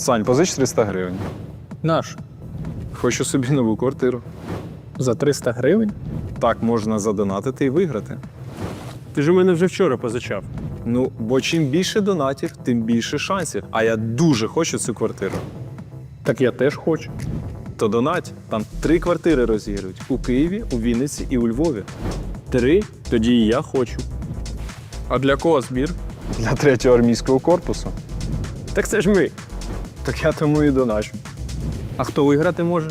Сань, позич 300 гривень. Наш Хочу собі нову квартиру. за 300 гривень. Так можна задонатити і виграти. Ти ж у мене вже вчора позичав. Ну, бо чим більше донатів, тим більше шансів. А я дуже хочу цю квартиру. Так я теж хочу. То донать, там три квартири розіграють у Києві, у Вінниці і у Львові. Три, тоді і я хочу. А для кого збір? Для третього армійського корпусу. Так це ж ми. Так я тому і доначу. А хто виграти може?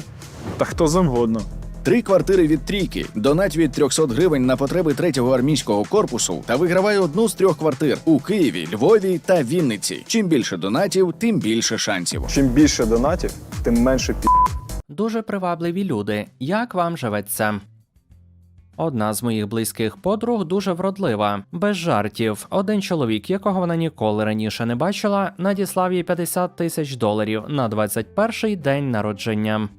Та хто завгодно. Три квартири від трійки. Донать від 300 гривень на потреби третього армійського корпусу та вигравай одну з трьох квартир у Києві, Львові та Вінниці. Чим більше донатів, тим більше шансів. Чим більше донатів, тим менше пі. Дуже привабливі люди. Як вам живеться? Одна з моїх близьких подруг дуже вродлива, без жартів. Один чоловік, якого вона ніколи раніше не бачила, надіслав їй 50 тисяч доларів на 21-й день народження.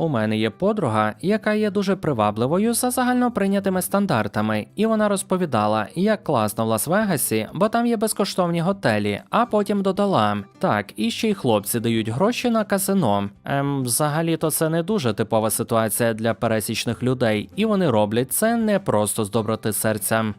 У мене є подруга, яка є дуже привабливою за загально прийнятими стандартами, і вона розповідала, як класно в Лас-Вегасі, бо там є безкоштовні готелі. А потім додала: так, і ще й хлопці дають гроші на казино. Ем, взагалі-то це не дуже типова ситуація для пересічних людей, і вони роблять це не просто з доброти серця.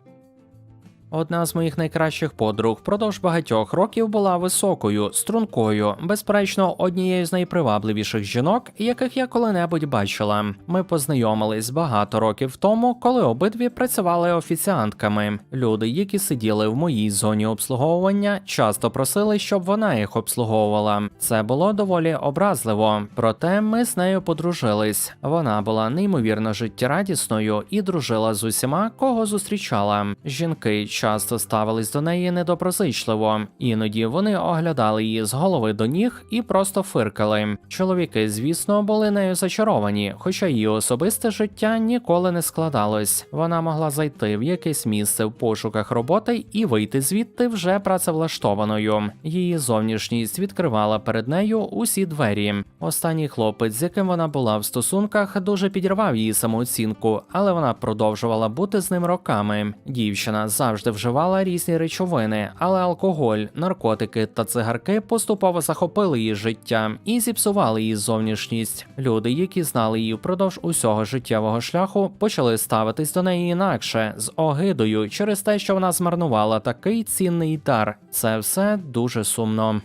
Одна з моїх найкращих подруг впродовж багатьох років була високою, стрункою, безперечно, однією з найпривабливіших жінок, яких я коли-небудь бачила. Ми познайомились багато років тому, коли обидві працювали офіціантками. Люди, які сиділи в моїй зоні обслуговування, часто просили, щоб вона їх обслуговувала. Це було доволі образливо. Проте ми з нею подружились. Вона була неймовірно життєрадісною і дружила з усіма, кого зустрічала. Жінки часто ставились до неї недоброзичливо, іноді вони оглядали її з голови до ніг і просто фиркали. Чоловіки, звісно, були нею зачаровані, хоча її особисте життя ніколи не складалось. Вона могла зайти в якесь місце в пошуках роботи і вийти звідти вже працевлаштованою. Її зовнішність відкривала перед нею усі двері. Останній хлопець, з яким вона була в стосунках, дуже підірвав її самооцінку, але вона продовжувала бути з ним роками. Дівчина завжди вживала різні речовини, але алкоголь, наркотики та цигарки поступово захопили її життя і зіпсували її зовнішність. Люди, які знали її впродовж усього життєвого шляху, почали ставитись до неї інакше з огидою через те, що вона змарнувала такий цінний дар. Це все дуже сумно.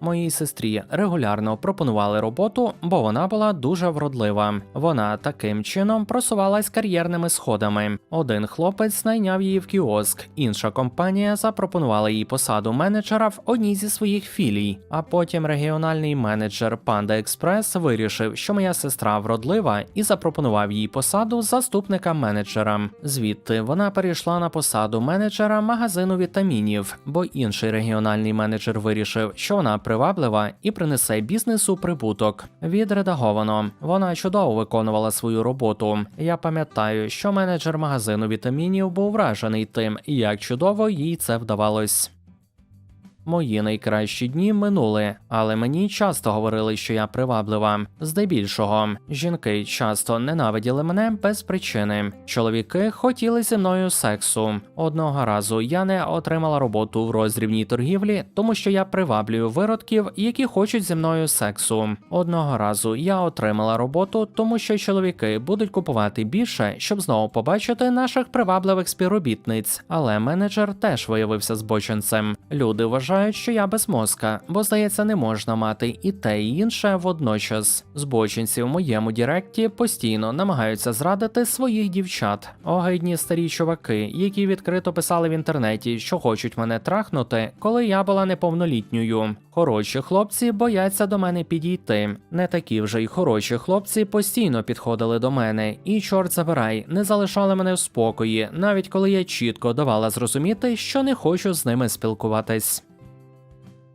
Моїй сестрі регулярно пропонували роботу, бо вона була дуже вродлива. Вона таким чином просувалась кар'єрними сходами. Один хлопець найняв її в кіоск, інша компанія запропонувала їй посаду менеджера в одній зі своїх філій. А потім регіональний менеджер Панда Експрес вирішив, що моя сестра вродлива, і запропонував їй посаду заступника менеджера. Звідти вона перейшла на посаду менеджера магазину вітамінів, бо інший регіональний менеджер вирішив, що вона приваблива і принесе бізнесу прибуток. Відредаговано. Вона чудово виконувала свою роботу. Я пам'ятаю, що менеджер магазину вітамінів був вражений тим, як чудово їй це вдавалось. Мої найкращі дні минули, але мені часто говорили, що я приваблива. Здебільшого, жінки часто ненавиділи мене без причини. Чоловіки хотіли зі мною сексу. Одного разу я не отримала роботу в роздрібній торгівлі, тому що я приваблюю виродків, які хочуть зі мною сексу. Одного разу я отримала роботу, тому що чоловіки будуть купувати більше, щоб знову побачити наших привабливих співробітниць. Але менеджер теж виявився збочинцем. Люди вважають, що я без мозка, бо здається, не можна мати і те, і інше водночас. Збочинці в моєму діректі постійно намагаються зрадити своїх дівчат. Огидні старі чуваки, які відкрито писали в інтернеті, що хочуть мене трахнути, коли я була неповнолітньою. Хороші хлопці бояться до мене підійти. Не такі вже й хороші хлопці постійно підходили до мене, і чорт забирай, не залишали мене в спокої, навіть коли я чітко давала зрозуміти, що не хочу з ними спілкуватись.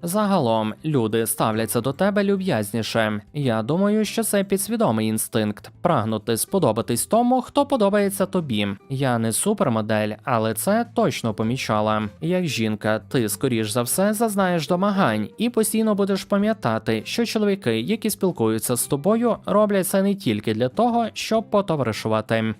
Загалом люди ставляться до тебе люб'язніше. Я думаю, що це підсвідомий інстинкт прагнути сподобатись тому, хто подобається тобі. Я не супермодель, але це точно помічала. Як жінка, ти скоріш за все зазнаєш домагань і постійно будеш пам'ятати, що чоловіки, які спілкуються з тобою, роблять це не тільки для того, щоб потоваришувати.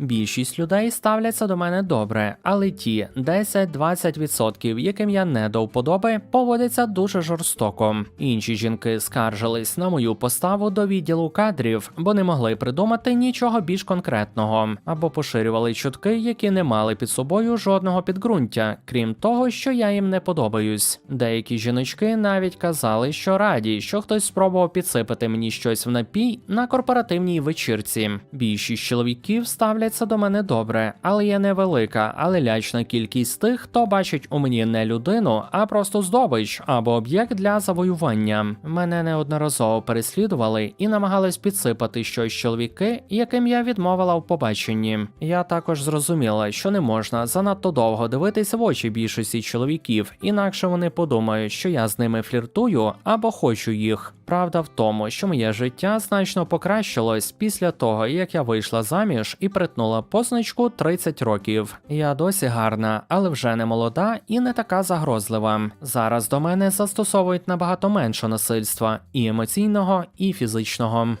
Більшість людей ставляться до мене добре, але ті 10-20%, яким я не до вподоби, поводяться дуже жорстоко. Інші жінки скаржились на мою поставу до відділу кадрів, бо не могли придумати нічого більш конкретного, або поширювали чутки, які не мали під собою жодного підґрунтя, крім того, що я їм не подобаюсь. Деякі жіночки навіть казали, що раді, що хтось спробував підсипати мені щось в напій на корпоративній вечірці. Більшість чоловіків ставляться до мене добре, але є невелика, але лячна кількість тих, хто бачить у мені не людину, а просто здобич або об'єкт для завоювання. Мене неодноразово переслідували і намагались підсипати щось чоловіки, яким я відмовила в побаченні. Я також зрозуміла, що не можна занадто довго дивитися в очі більшості чоловіків, інакше вони подумають, що я з ними фліртую або хочу їх. Правда в тому, що моє життя значно покращилось після того, як я вийшла заміж і притнула позначку 30 років. Я досі гарна, але вже не молода і не така загрозлива. Зараз до мене застосовують набагато менше насильства і емоційного, і фізичного.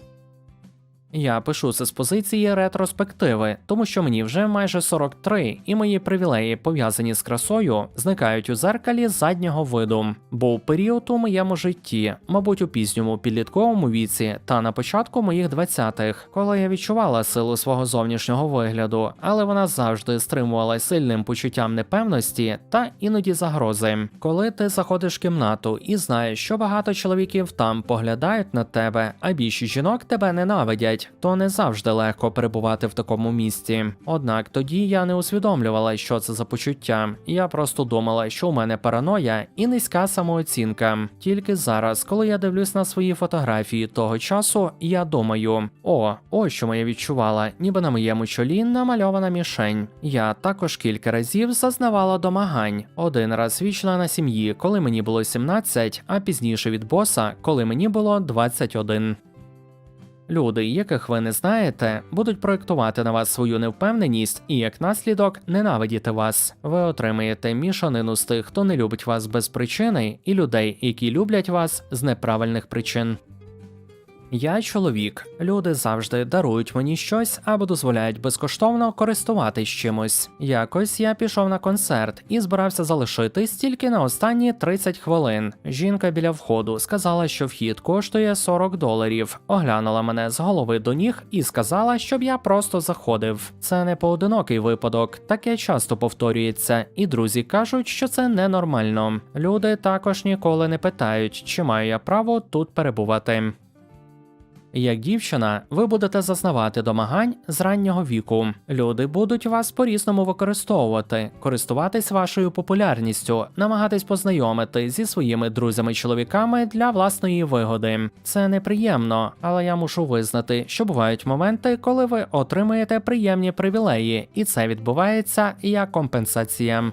Я пишу це з позиції ретроспективи, тому що мені вже майже 43, і мої привілеї, пов'язані з красою, зникають у зеркалі заднього виду. Був період у моєму житті, мабуть, у пізньому підлітковому віці та на початку моїх 20-х, коли я відчувала силу свого зовнішнього вигляду, але вона завжди стримувалась сильним почуттям непевності та іноді загрози. Коли ти заходиш в кімнату і знаєш, що багато чоловіків там поглядають на тебе, а більшість жінок тебе ненавидять, то не завжди легко перебувати в такому місці. Однак тоді я не усвідомлювала, що це за почуття. Я просто думала, що у мене параноя і низька самооцінка. Тільки зараз, коли я дивлюсь на свої фотографії того часу, я думаю: о, ось що я відчувала, ніби на моєму чолі намальована мішень. Я також кілька разів зазнавала домагань. Один раз вічна на сім'ї, коли мені було 17, а пізніше від боса, коли мені було 21. Люди, яких ви не знаєте, будуть проєктувати на вас свою невпевненість і як наслідок ненавидіти вас. Ви отримаєте мішанину з тих, хто не любить вас без причини, і людей, які люблять вас з неправильних причин. Я чоловік. Люди завжди дарують мені щось або дозволяють безкоштовно користуватись чимось. Якось я пішов на концерт і збирався залишитись тільки на останні 30 хвилин. Жінка біля входу сказала, що вхід коштує 40 доларів. Оглянула мене з голови до ніг і сказала, щоб я просто заходив. Це не поодинокий випадок, таке часто повторюється, і друзі кажуть, що це ненормально. Люди також ніколи не питають, чи маю я право тут перебувати. Як дівчина, ви будете зазнавати домагань з раннього віку. Люди будуть вас по-різному використовувати, користуватись вашою популярністю, намагатись познайомити зі своїми друзями-чоловіками для власної вигоди. Це неприємно, але я мушу визнати, що бувають моменти, коли ви отримуєте приємні привілеї, і це відбувається як компенсація.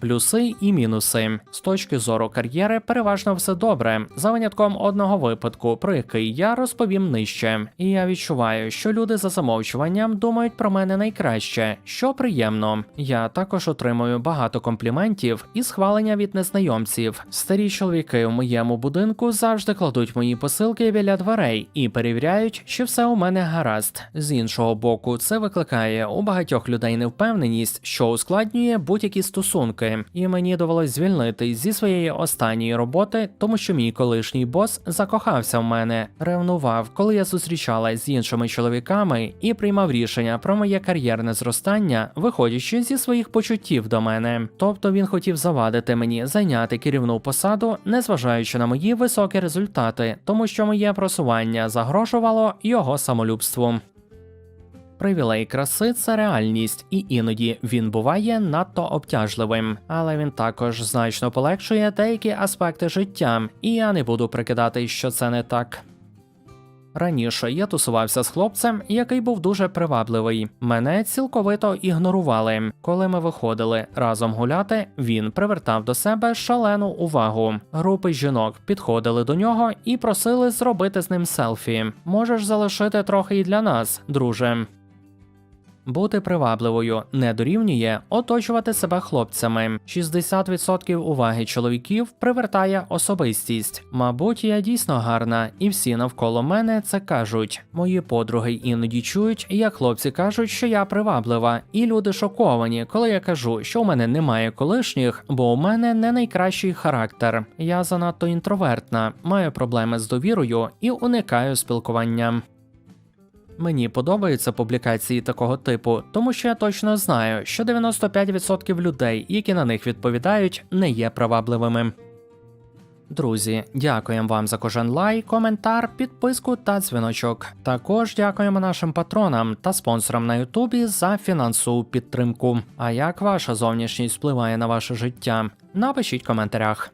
Плюси і мінуси з точки зору кар'єри переважно все добре, за винятком одного випадку, про який я розповім нижче. І я відчуваю, що люди за замовчуванням думають про мене найкраще, що приємно. Я також отримую багато компліментів і схвалення від незнайомців. Старі чоловіки у моєму будинку завжди кладуть мої посилки біля дверей і перевіряють, чи все у мене гаразд. З іншого боку, це викликає у багатьох людей невпевненість, що ускладнює будь-які стосунки і мені довелось звільнитись зі своєї останньої роботи, тому що мій колишній бос закохався в мене, ревнував, коли я зустрічалась з іншими чоловіками і приймав рішення про моє кар'єрне зростання, виходячи зі своїх почуттів до мене. Тобто він хотів завадити мені зайняти керівну посаду, незважаючи на мої високі результати, тому що моє просування загрожувало його самолюбству. Привілей краси це реальність, і іноді він буває надто обтяжливим, але він також значно полегшує деякі аспекти життя, і я не буду прикидати, що це не так. Раніше я тусувався з хлопцем, який був дуже привабливий. Мене цілковито ігнорували. Коли ми виходили разом гуляти, він привертав до себе шалену увагу. Групи жінок підходили до нього і просили зробити з ним селфі. Можеш залишити трохи і для нас, друже. Бути привабливою не дорівнює оточувати себе хлопцями. 60% уваги чоловіків привертає особистість. Мабуть, я дійсно гарна, і всі навколо мене це кажуть. Мої подруги іноді чують, як хлопці кажуть, що я приваблива, і люди шоковані, коли я кажу, що у мене немає колишніх, бо у мене не найкращий характер. Я занадто інтровертна, маю проблеми з довірою і уникаю спілкування. Мені подобаються публікації такого типу, тому що я точно знаю, що 95% людей, які на них відповідають, не є привабливими. Друзі, дякуємо вам за кожен лайк, коментар, підписку та дзвіночок. Також дякуємо нашим патронам та спонсорам на Ютубі за фінансову підтримку. А як ваша зовнішність впливає на ваше життя? Напишіть в коментарях.